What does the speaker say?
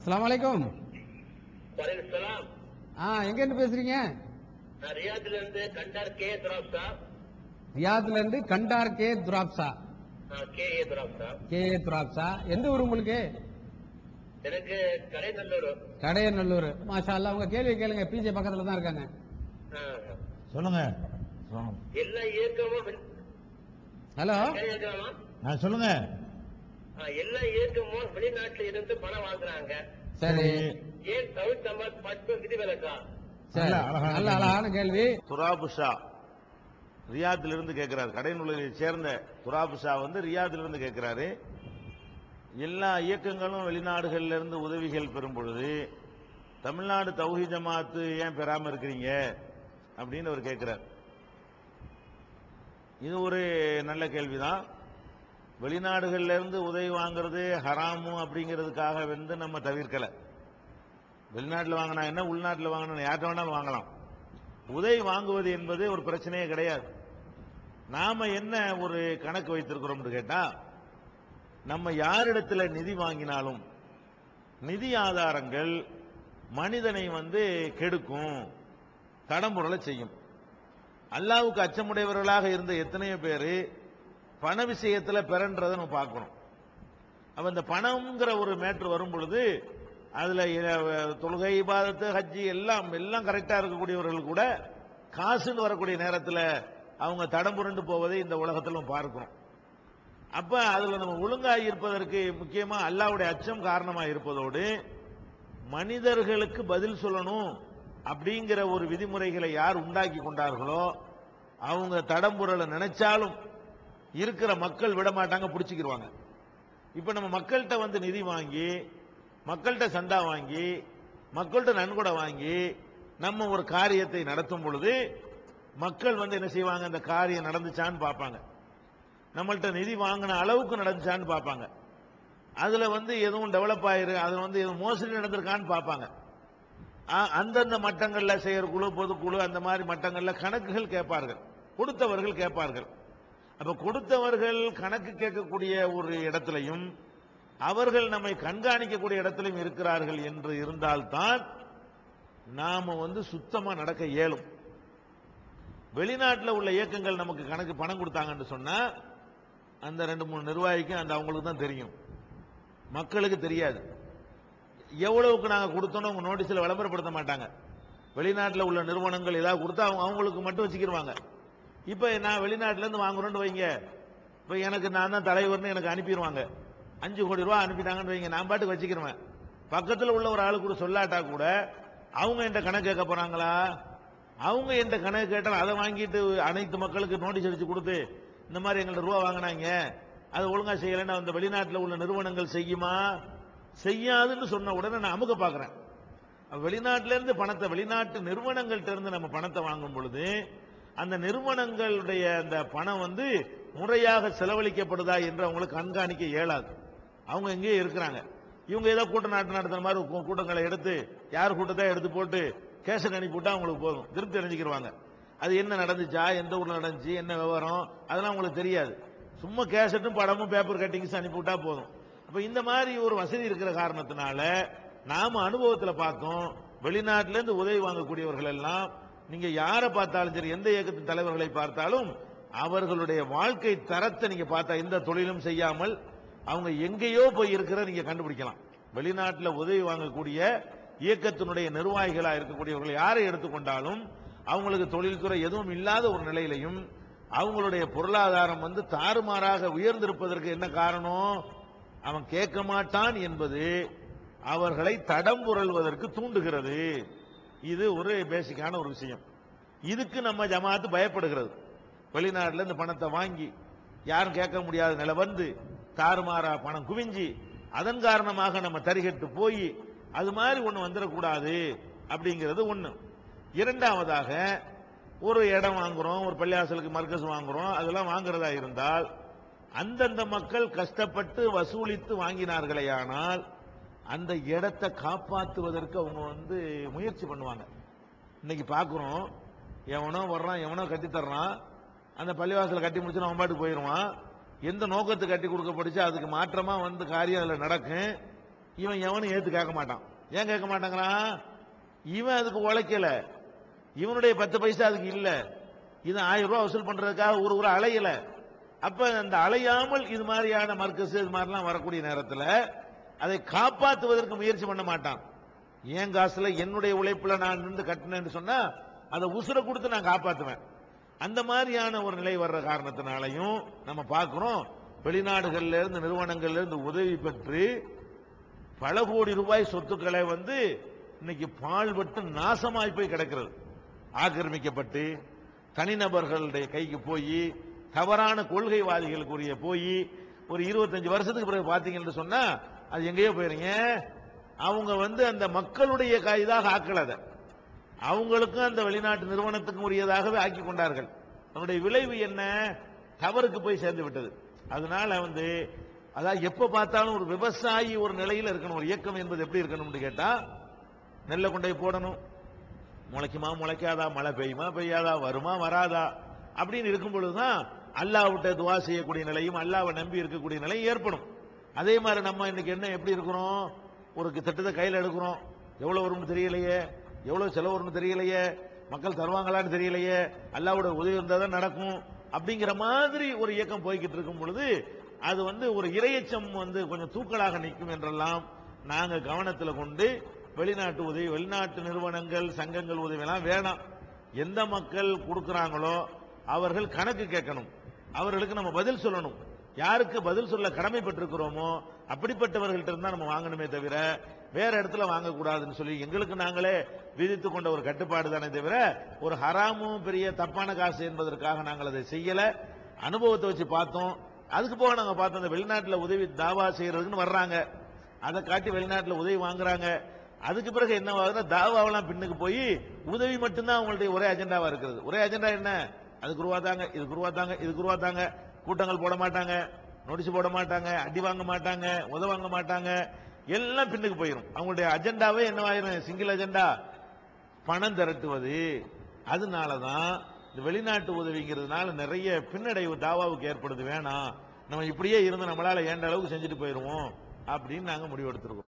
அஸ்ஸலாமு அலைக்கும். வலைக்கம் ஆ எங்க இருந்து பேசுறீங்க? நான் ரியாத்ல இருந்து கண்டார் கே துராப்சா ரியாத்ல இருந்து கண்டார் கே துராப்சா கே ஏ துராப்சா கே ஏ துராப்சா எந்த ஊர் உங்களுக்கு? எனக்கு கடைநல்லூர். கடையநல்லூர். மாஷா அல்லாஹ் உங்க கேள்வி கேளுங்க. பிஜே பக்கத்துல தான் இருக்காங்க. ஆ, சொல்லுங்க. சொல்லுங்க. எல்லா இயக்கமும் ஹலோ சொல்லுங்க. எல்லா இயக்கமும் வெளிநாட்டுல இருந்து பணம் வாங்குறாங்க. சரி. ஏன் தவிர்த்தாமல் மட்டும் விதிவிலக்கா சரி. நல்ல அழகான நல்ல அழகான கேள்வி. துராபு ஷா ரியாத்ல இருந்து கேட்கிறார் கடைநூலை சேர்ந்த துராபு ஷா வந்து ரியாத்ல இருந்து கேட்கிறாரு எல்லா இயக்கங்களும் வெளிநாடுகள்ல இருந்து உதவிகள் பெறும் பொழுது தமிழ்நாடு தௌஹி ஜமாத்து ஏன் பெறாம இருக்கிறீங்க? அப்படின்னு அவர் கேட்கிறார் இது ஒரு நல்ல கேள்விதான். வெளிநாடுகள்ல இருந்து உதவி வாங்குறது ஹராமு அப்படிங்கிறதுக்காக வந்து நம்ம தவிர்க்கல. வெளிநாட்டில் வாங்கினா என்ன உள்நாட்டில் வாங்கினா யார்கிட்ட வேணாலும் வாங்கலாம். உதவி வாங்குவது என்பது ஒரு பிரச்சனையே கிடையாது. நாம என்ன ஒரு கணக்கு வைத்திருக்கிறோம்னு கேட்டா நம்ம யாரிடத்துல நிதி வாங்கினாலும் நிதி ஆதாரங்கள் மனிதனை வந்து கெடுக்கும் தடம்புரலை செய்யும். அல்லாவுக்கு அச்சமுடையவர்களாக இருந்த எத்தனையோ பேர் பண விஷயத்தில் பெறன்றதை நம்ம பார்க்கணும். அப்போ இந்த பணம்ங்கிற ஒரு மேட்ரு வரும் பொழுது அதில் தொழுகை பாதத்து ஹஜ்ஜி எல்லாம் எல்லாம் கரெக்டாக இருக்கக்கூடியவர்கள் கூட காசுன்னு வரக்கூடிய நேரத்தில் அவங்க தடம் புரண்டு போவதை இந்த உலகத்தில் பார்க்கணும் பார்க்கிறோம். அதில் நம்ம ஒழுங்காக இருப்பதற்கு முக்கியமாக அல்லாவுடைய அச்சம் காரணமாக இருப்பதோடு மனிதர்களுக்கு பதில் சொல்லணும் அப்படிங்கிற ஒரு விதிமுறைகளை யார் உண்டாக்கி கொண்டார்களோ அவங்க தடம்புரலை நினைச்சாலும் இருக்கிற மக்கள் விட மாட்டாங்க பிடிச்சிக்கிருவாங்க. இப்போ நம்ம மக்கள்கிட்ட வந்து நிதி வாங்கி மக்கள்கிட்ட சந்தா வாங்கி மக்கள்கிட்ட நன்கொடை வாங்கி நம்ம ஒரு காரியத்தை நடத்தும் பொழுது மக்கள் வந்து என்ன செய்வாங்க அந்த காரியம் நடந்துச்சான்னு பார்ப்பாங்க. நம்மள்கிட்ட நிதி வாங்கின அளவுக்கு நடந்துச்சான்னு பார்ப்பாங்க. அதில் வந்து எதுவும் டெவலப் ஆயிரு அதில் வந்து எதுவும் மோசடி நடந்திருக்கான்னு பார்ப்பாங்க. அந்தந்த அந்தந்த செய்கிற செயற்குழு பொதுக்குழு அந்த மாதிரி மட்டங்களில் கணக்குகள் கேட்பார்கள். கொடுத்தவர்கள் கேட்பார்கள். அப்ப கொடுத்தவர்கள் கணக்கு கேட்கக்கூடிய ஒரு இடத்திலையும் அவர்கள் நம்மை கண்காணிக்கக்கூடிய இடத்திலும் இருக்கிறார்கள் என்று இருந்தால்தான் நாம வந்து சுத்தமா நடக்க இயலும். வெளிநாட்டில் உள்ள இயக்கங்கள் நமக்கு கணக்கு பணம் கொடுத்தாங்கன்னு சொன்னா அந்த ரெண்டு மூணு நிர்வாகிக்கும் அந்த அவங்களுக்கு தான் தெரியும். மக்களுக்கு தெரியாது. எவ்வளவுக்கு நாங்கள் கொடுத்தோன்னு அவங்க நோட்டீஸில் விளம்பரப்படுத்த மாட்டாங்க. வெளிநாட்டில் உள்ள நிறுவனங்கள் ஏதாவது கொடுத்தா அவங்க அவங்களுக்கு மட்டும் வச்சுக்கிடுவாங்க இப்போ நான் வெளிநாட்டிலேருந்து வாங்குறோன்னு வைங்க. இப்போ எனக்கு நான் தான் தலைவர்னு எனக்கு அனுப்பிடுவாங்க அஞ்சு கோடி ரூபா அனுப்பிட்டாங்கன்னு வைங்க. நான் பாட்டுக்கு வச்சுக்கிறேன் பக்கத்தில் உள்ள ஒரு ஆளு கூட சொல்லாட்டா கூட அவங்க என்கிட்ட கணக்கு கேட்க போகிறாங்களா அவங்க என்கிட்ட கணக்கு கேட்டால் அதை வாங்கிட்டு அனைத்து மக்களுக்கு நோட்டீஸ் அடிச்சு கொடுத்து இந்த மாதிரி எங்கள்ட்ட ரூபா வாங்கினாங்க. அது ஒழுங்காக செய்யலைன்னா அந்த வெளிநாட்டில் உள்ள நிறுவனங்கள் செய்யுமா? செய்யாதுன்னு சொன்ன உடனே நான் அமுக பார்க்குறேன். வெளிநாட்டிலேருந்து பணத்தை வெளிநாட்டு நிறுவனங்கள்ட்ட இருந்து நம்ம பணத்தை வாங்கும் பொழுது அந்த நிறுவனங்களுடைய அந்த பணம் வந்து முறையாக செலவழிக்கப்படுதா என்று அவங்களுக்கு கண்காணிக்க இயலாது. அவங்க எங்கேயோ இருக்கிறாங்க. இவங்க ஏதோ கூட்டம் நாட்டு நடத்துற மாதிரி கூ- கூட்டங்களை எடுத்து யார் கூட்டத்தை எடுத்து போட்டு கேசட் அனுப்பிவிட்டா அவங்களுக்கு போதும். திருப்தி அடைஞ்சிக்கிருவாங்க. அது என்ன நடந்துச்சா? எந்த ஊரில் நடந்துச்சு? என்ன விவரம்? அதெல்லாம் அவங்களுக்கு தெரியாது. சும்மா கேசட்டும் படமும் பேப்பர் கட்டிங்ஸ் அனுப்பிவிட்டா போதும். அப்போ இந்த மாதிரி ஒரு வசதி இருக்கிற காரணத்தினால நாம் அனுபவத்தில் பார்த்தோம் வெளிநாட்டிலேருந்து உதவி வாங்கக்கூடியவர்கள் எல்லாம் நீங்க யாரை பார்த்தாலும் சரி எந்த இயக்கத்தின் தலைவர்களை பார்த்தாலும் அவர்களுடைய வாழ்க்கை தரத்தை நீங்க பார்த்தா எந்த தொழிலும் செய்யாமல் அவங்க எங்கேயோ போய் இருக்கிற நீங்க கண்டுபிடிக்கலாம். வெளிநாட்டில் உதவி வாங்கக்கூடிய இயக்கத்தினுடைய நிர்வாகிகளாக இருக்கக்கூடியவர்கள் யாரை எடுத்துக்கொண்டாலும் அவங்களுக்கு தொழில்துறை எதுவும் இல்லாத ஒரு நிலையிலையும் அவங்களுடைய பொருளாதாரம் வந்து தாறுமாறாக உயர்ந்திருப்பதற்கு என்ன காரணம்? அவன் கேட்க மாட்டான் என்பது அவர்களை தடம் புரள்வதற்கு தூண்டுகிறது. இது ஒரு பேசிக்கான ஒரு விஷயம். இதுக்கு நம்ம ஜமாத்து பயப்படுகிறது. வெளிநாட்டில் இந்த பணத்தை வாங்கி யாரும் கேட்க முடியாத நிலை வந்து தாறுமாறா பணம் குவிஞ்சி அதன் காரணமாக நம்ம தரிகட்டு போய் அது மாதிரி ஒன்று வந்துடக்கூடாது அப்படிங்கிறது ஒன்று இரண்டாவதாக ஒரு இடம் வாங்குறோம் ஒரு பள்ளியாசலுக்கு மர்க்கஸ் வாங்குறோம் அதெல்லாம் வாங்குறதா இருந்தால் அந்தந்த மக்கள் கஷ்டப்பட்டு வசூலித்து வாங்கினார்களே ஆனால் அந்த இடத்தை காப்பாற்றுவதற்கு அவங்க வந்து முயற்சி பண்ணுவாங்க. இன்னைக்கு பார்க்குறோம் எவனோ வர்றான் எவனோ கட்டி தர்றான் அந்த பள்ளிவாசலை கட்டி முடிச்சு அவன் பாட்டுக்கு போயிடுவான் எந்த நோக்கத்துக்கு கட்டி கொடுக்கப்பட்டுச்சு அதுக்கு மாற்றமா வந்து காரியம் அதில் நடக்கும். இவன் எவனும் ஏத்து கேட்க மாட்டான். ஏன் கேட்க மாட்டாங்கிறான்? இவன் அதுக்கு உழைக்கல. இவனுடைய பத்து பைசா அதுக்கு இல்லை. இது ஆயிரம் ரூபாய் வசூல் பண்றதுக்காக ஒரு ஒரு அலையல. அப்ப அந்த அலையாமல் இது மாதிரியான மர்க்கஸ் இது மாதிரிலாம் வரக்கூடிய நேரத்தில் அதை காப்பாற்றுவதற்கு முயற்சி பண்ண மாட்டான். என் காசுல என்னுடைய உழைப்புல நான் நின்று கட்டினேன்னு சொன்னா அதை உசுரை கொடுத்து நான் காப்பாற்றுவேன் அந்த மாதிரியான ஒரு நிலை வர்ற காரணத்தினாலையும் நம்ம பார்க்குறோம் வெளிநாடுகள்ல இருந்து நிறுவனங்கள்ல இருந்து உதவி பெற்று பல கோடி ரூபாய் சொத்துக்களை வந்து இன்னைக்கு பால்பட்டு நாசமாய் போய் கிடக்கிறது. ஆக்கிரமிக்கப்பட்டு தனிநபர்களுடைய கைக்கு போய் தவறான கொள்கைவாதிகளுக்குரிய போய் ஒரு இருபத்தஞ்சு வருஷத்துக்கு பிறகு பார்த்தீங்கன்னு சொன்னா அது எங்கேயோ போயிருங்க. அவங்க வந்து அந்த மக்களுடைய கைதாக ஆக்கல அதை. அவங்களுக்கும் அந்த வெளிநாட்டு நிறுவனத்துக்கும் உரியதாகவே ஆக்கி கொண்டார்கள். அதனுடைய விளைவு என்ன? தவறுக்கு போய் சேர்ந்து விட்டது. அதனால வந்து அதாவது எப்ப பார்த்தாலும் ஒரு விவசாயி ஒரு நிலையில் இருக்கணும் ஒரு இயக்கம் என்பது எப்படி இருக்கணும்னு கேட்டா நெல்லை கொண்டு போய் போடணும். முளைக்குமா முளைக்காதா? மழை பெய்யுமா பெய்யாதா? வருமா வராதா? அப்படின்னு இருக்கும் பொழுதுதான் அல்லாவிட்ட துவா செய்யக்கூடிய நிலையும் அல்லாவை நம்பி இருக்கக்கூடிய நிலையும் ஏற்படும். அதே மாதிரி நம்ம இன்னைக்கு என்ன எப்படி இருக்கிறோம்? ஒரு திட்டத்தை கையில் எடுக்கிறோம். எவ்வளவு வரும்னு தெரியலையே. எவ்வளவு செலவு வரும்னு தெரியலையே மக்கள் தருவாங்களான்னு தெரியலையே அல்லாவோட உதவி இருந்தால் தான் நடக்கும் அப்படிங்கிற மாதிரி ஒரு இயக்கம் போய்கிட்டு இருக்கும் பொழுது அது வந்து ஒரு இரையச்சம் வந்து கொஞ்சம் தூக்கலாக நிற்கும் என்றெல்லாம் நாங்கள் கவனத்தில் கொண்டு வெளிநாட்டு உதவி வெளிநாட்டு நிறுவனங்கள் சங்கங்கள் உதவியெல்லாம் வேணாம். எந்த மக்கள் கொடுக்குறாங்களோ அவர்கள் கணக்கு கேட்கணும். அவர்களுக்கு நம்ம பதில் சொல்லணும். யாருக்கு பதில் சொல்ல கடமைப்பட்டிருக்கிறோமோ அப்படிப்பட்டவர்கள்ட்ட இருந்தால் நம்ம வாங்கணுமே தவிர வேற இடத்துல வாங்கக்கூடாதுன்னு சொல்லி எங்களுக்கு நாங்களே விதித்து கொண்ட ஒரு கட்டுப்பாடு தானே தவிர ஒரு ஹராமும் பெரிய தப்பான காசு என்பதற்காக நாங்கள் அதை செய்யல. அனுபவத்தை வச்சு பார்த்தோம். அதுக்கு போக நாங்கள் பார்த்தோம் அந்த வெளிநாட்டில் உதவி தாவா செய்யறதுன்னு வர்றாங்க. அதை காட்டி வெளிநாட்டில் உதவி வாங்குறாங்க. அதுக்கு பிறகு என்ன ஆகுதுன்னா தாவாவெல்லாம் பின்னுக்கு போய் உதவி மட்டும்தான் அவங்களுடைய ஒரே அஜெண்டாவா இருக்கிறது. ஒரே அஜெண்டா என்ன? அதுக்கு ரூபா தாங்க இதுக்கு ரூபா தாங்க இதுக்கு ரூபா தாங்க கூட்டங்கள் போட மாட்டாங்க நோட்டீஸ் போட மாட்டாங்க அடி வாங்க மாட்டாங்க உத வாங்க மாட்டாங்க. எல்லாம் பின்னுக்கு போயிடும் அவங்களுடைய அஜெண்டாவே என்னவாயிரும்? Single agenda. பணம் திரட்டுவது. அதனாலதான் இந்த வெளிநாட்டு உதவிங்கிறதுனால நிறைய பின்னடைவு தாவாவுக்கு ஏற்படுது. வேணாம். நம்ம இப்படியே இருந்து நம்மளால ஏண்ட அளவுக்கு செஞ்சுட்டு போயிடுவோம் அப்படின்னு நாங்கள் முடிவெடுத்திருக்கோம்.